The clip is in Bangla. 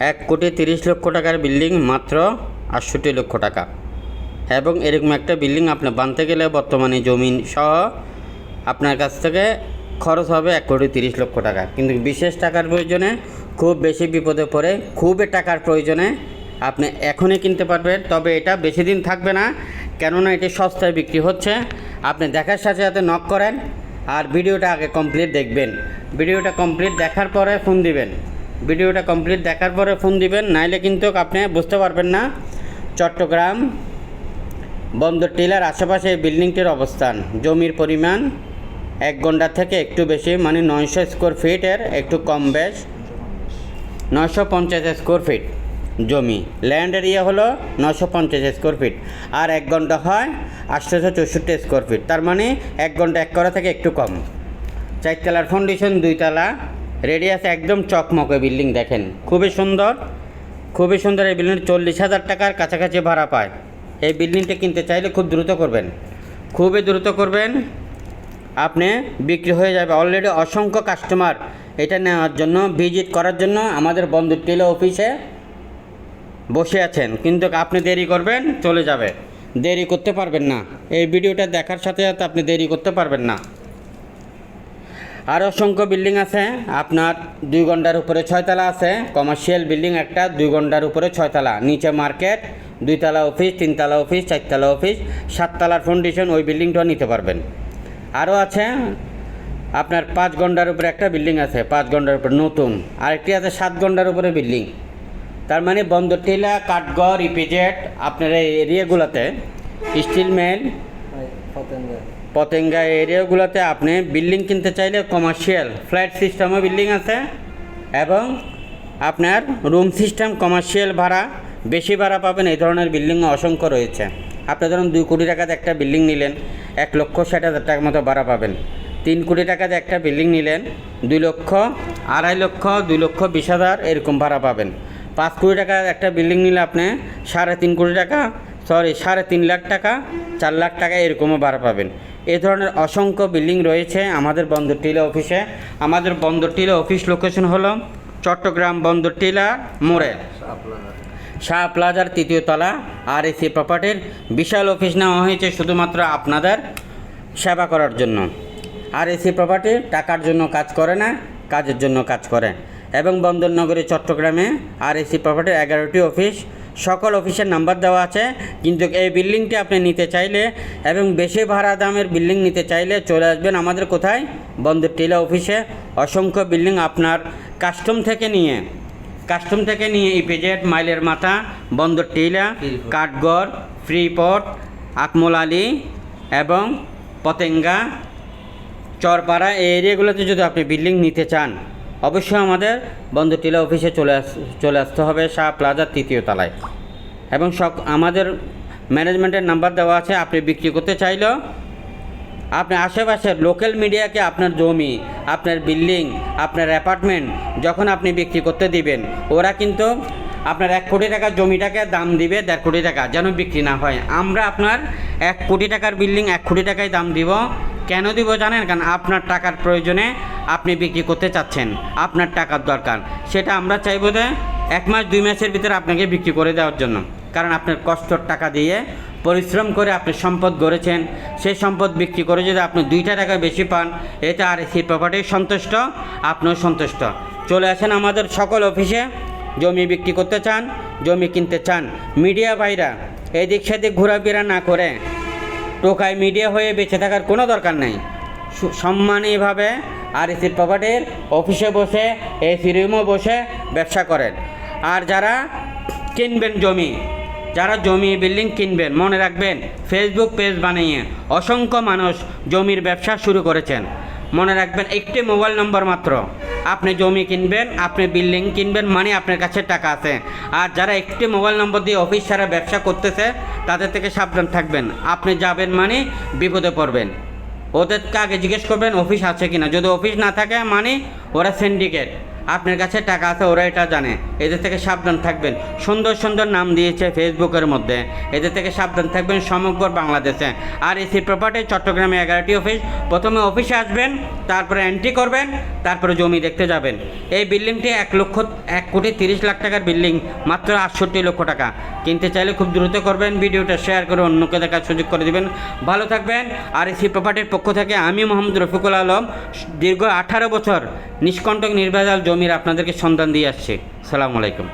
এক কোটি তিরিশ লক্ষ টাকার বিল্ডিং মাত্র আটষট্টি লক্ষ টাকা। এবং এরকম একটা বিল্ডিং আপনি বানতে গেলে বর্তমানে জমিন সহ আপনার কাছ থেকে খরচ হবে এক কোটি তিরিশ লক্ষ টাকা। কিন্তু বিশেষ টাকার প্রয়োজনে, খুব বেশি বিপদে পড়ে, খুবই টাকার প্রয়োজনে আপনি এখনই কিনতে পারবেন। তবে এটা বেশি দিন থাকবে না, কেননা এটি সস্তায় বিক্রি হচ্ছে। আপনি দেখার সাথে সাথে নক করেন আর ভিডিওটা আগে কমপ্লিট দেখবেন। ভিডিওটা কমপ্লিট দেখার পরে ফোন দিবেন। ভিডিওটা কমপ্লিট দেখার পরে ফোন দিবেন, নাইলে কিন্তু আপনি বুঝতে পারবেন না। চট্টগ্রাম বন্দর টিলার আশেপাশে বিল্ডিংটির অবস্থান। জমির পরিমাণ এক ঘণ্টা থেকে একটু বেশি মানে নয়শো স্কোয়ার ফিটের একটু কম বেশ। নয়শো পঞ্চাশ স্কোয়ার ফিট জমি। ল্যান্ড এরিয়া হলো নশো পঞ্চাশ স্কোয়ার ফিট আর এক ঘণ্টা হয় আটশোশো চৌষট্টি স্কোয়ার ফিট তার মানে এক ঘণ্টা এক করা থেকে একটু কম। চারতলার ফাউন্ডেশন দুইতলা। রেডিয়াস একদম চকমকে বিল্ডিং দেখেন। খুবই সুন্দর। খুবই সুন্দর এই বিল্ডিং চল্লিশ হাজার টাকার কাছাকাছি ভাড়া পায়। এই বিল্ডিংটা কিনতে চাইলে খুব দ্রুত করবেন। খুবই দ্রুত করবেন। আপনি বিক্রি হয়ে যাবে। অলরেডি অসংখ্য কাস্টমার এটা নেওয়ার জন্য ভিজিট করার জন্য আমাদের বন্ধু টেলো অফিসে বসে আছেন। কিন্তু আপনি দেরি করবেন, চলে যাবে। দেরি করতে পারবেন না। এই ভিডিওটা দেখার সাথে সাথে আপনি দেরি করতে পারবেন না। আর অসংখ্য বিল্ডিং আছে। আপনার দুই ঘণ্টার উপরে ছয়তলা আছে। কমার্শিয়াল বিল্ডিং একটা, দুই ঘণ্টার উপরে ছয়তলা নিচে মার্কেট দুইতলা অফিস তিনতলা অফিস চারতলা অফিস সাততলার ফাউন্ডেশন ওই বিল্ডিংটাও নিতে পারবেন। আরও আছে, আপনার পাঁচ ঘণ্টার উপরে একটা বিল্ডিং আছে, পাঁচ ঘণ্টার উপরে নতুন। আরেকটি আছে, সাত ঘণ্টার উপরে বিল্ডিং। তার মানে বন্দর টিলা, কাঠগড় ইপিজেট আপনার এই এরিয়াগুলোতে স্টিল মিল পতেঙ্গা এরিয়াগুলোতে আপনি বিল্ডিং কিনতে চাইলে কমার্শিয়াল ফ্ল্যাট সিস্টেমও বিল্ডিং আছে এবং আপনার রুম সিস্টেম কমার্শিয়াল ভাড়া, বেশি ভাড়া পাবেন, এই ধরনের বিল্ডিং অসংখ্য রয়েছে। আপনি ধরুন দুই কোটি টাকাতে একটা বিল্ডিং নিলেন, এক লক্ষ ষাট হাজার টাকার মতো ভাড়া পাবেন। তিন কোটি টাকাতে একটা বিল্ডিং নিলেন, দুই লক্ষ, আড়াই লক্ষ, দুই লক্ষ বিশ হাজার এরকম ভাড়া পাবেন। পাঁচ কোটি টাকার একটা বিল্ডিং নিলে আপনি সাড়ে তিন কোটি টাকা সরি সাড়ে তিন লাখ টাকা, চার লাখ টাকা এরকমও ভাড়া পাবেন। এই ধরনের অসংখ্য বিল্ডিং রয়েছে আমাদের বন্দর টিলা অফিসে। আমাদের বন্দর টিলা অফিস লোকেশন হলো চট্টগ্রাম বন্দর টিলা মোড়ে। শাহ প্লাজার তৃতীয় তলা আর এসি প্রপার্টির বিশাল অফিস নেওয়া হয়েছে শুধুমাত্র আপনাদের সেবা করার জন্য। আর এসি প্রপার্টি টাকার জন্য কাজ করে না, কাজের জন্য কাজ করে। এবং বন্দরনগরী চট্টগ্রামে আর এসি প্রপার্টির এগারোটি অফিস সকল অফিসের নাম্বার দেওয়া আছে। কিন্তু এই বিল্ডিংটি আপনি নিতে চাইলে এবং বেশি ভাড়া দামের বিল্ডিং নিতে চাইলে চলে আসবেন আমাদের কোথায়? বন্দর টিলা অফিসে। অসংখ্য বিল্ডিং আপনার কাস্টম থেকে নিয়ে কাস্টম থেকে নিয়ে ইপিজেড মাইলের মাথা বন্দর টিলা কাঠগড় ফ্রিপট আকমল আলী এবং পতেঙ্গা চরপাড়া এই এরিয়াগুলোতে যদি আপনি বিল্ডিং নিতে চান। অবশ্যই আমাদের বন্দর টিলা অফিসে চলে আস, চলে আসতে হবে শাহ প্লাজার তৃতীয় তলায়। এবং সব আমাদের ম্যানেজমেন্টের নাম্বার দেওয়া আছে, আপনি বিক্রি করতে চাইলেও আপনি আশেপাশের লোকাল মিডিয়াকে আপনার জমি, আপনার বিল্ডিং, আপনার অ্যাপার্টমেন্ট যখন আপনি বিক্রি করতে দিবেন, ওরা কিন্তু আপনার এক কোটি টাকার জমিটাকে দাম দিবে দেড় কোটি টাকা যেন বিক্রি না হয়। আমরা আপনার এক কোটি টাকার বিল্ডিং এক কোটি টাকায় দাম দিব। কেন দিব জানেন? কারণ আপনার টাকার প্রয়োজনে আপনি বিক্রি করতে চাচ্ছেন, আপনার টাকার দরকার। সেটা আমরা চাইব যে এক মাস, দুই মাসের ভিতরে আপনাকে বিক্রি করে দেওয়ার জন্য। কারণ আপনার কষ্টর টাকা দিয়ে পরিশ্রম করে আপনি সম্পদ গড়েছেন। সেই সম্পদ বিক্রি করে যদি আপনি দুইটা টাকা বেশি পান, এতে আর সেই প্রপার্টি সন্তুষ্ট? আপনিও সন্তুষ্ট। চলে আসেন আমাদের সকল অফিসে। জমি বিক্রি করতে চান, জমি কিনতে চান মিডিয়া ভাইরা এদিক সেদিক ঘোরাফেরা না করে টোকায় মিডিয়া হয়ে বেঁচে থাকার কোনো দরকার নেই। সম্মানীভাবে আর এসি প্রপার্টির অফিসে বসে এসি রুমও বসে ব্যবসা করেন। আর যারা কিনবেন জমি, যারা জমি বিল্ডিং কিনবেন, মনে রাখবেন ফেসবুক পেজ বানিয়ে অসংখ্য মানুষ জমির ব্যবসা শুরু করেছেন। মনে রাখবেন, একটি মোবাইল নম্বর মাত্র। আপনি জমি কিনবেন, আপনি বিল্ডিং কিনবেন মানে আপনার কাছে টাকা আছে। আর যারা একটি মোবাইল নম্বর দিয়ে অফিস ছাড়া ব্যবসা করতেছে, তাদের থেকে সাবধান থাকবেন। আপনি যাবেন মানে বিপদে পড়বেন। ওদেরকে আগে জিজ্ঞেস করবেন অফিস আছে কিনা? যদি অফিস না থাকে মানে ওরা সিন্ডিকেট আপনার কাছে টাকা আছে, ওরা এটা জানে। এদের থেকে সাবধান থাকবেন। সুন্দর সুন্দর নাম দিয়েছে ফেসবুকের মধ্যে। এদের থেকে সাবধান থাকবেন সমগ্র বাংলাদেশে। আর এসি প্রপার্টি চট্টগ্রামে এগারোটি অফিস। প্রথমে অফিসে আসবেন, তারপরে এন্ট্রি করবেন, তারপরে জমি দেখতে যাবেন। এই বিল্ডিংটি এক লক্ষ, এক কোটি তিরিশ লাখ টাকার বিল্ডিং, মাত্র আটষট্টি লক্ষ টাকা। কিনতে চাইলে খুব দ্রুত করবেন। ভিডিওটা শেয়ার করে অন্যকে দেখার সুযোগ করে দিবেন। ভালো থাকবেন। আর এসি প্রপার্টির পক্ষ থেকে আমি মোহাম্মদ রফিকুল আলম, দীর্ঘ আঠারো বছর নিষ্কণ্টক নির্ভেজাল জমির আপনাদেরকে সন্ধান দিয়ে আসছে। সালাম আলাইকুম।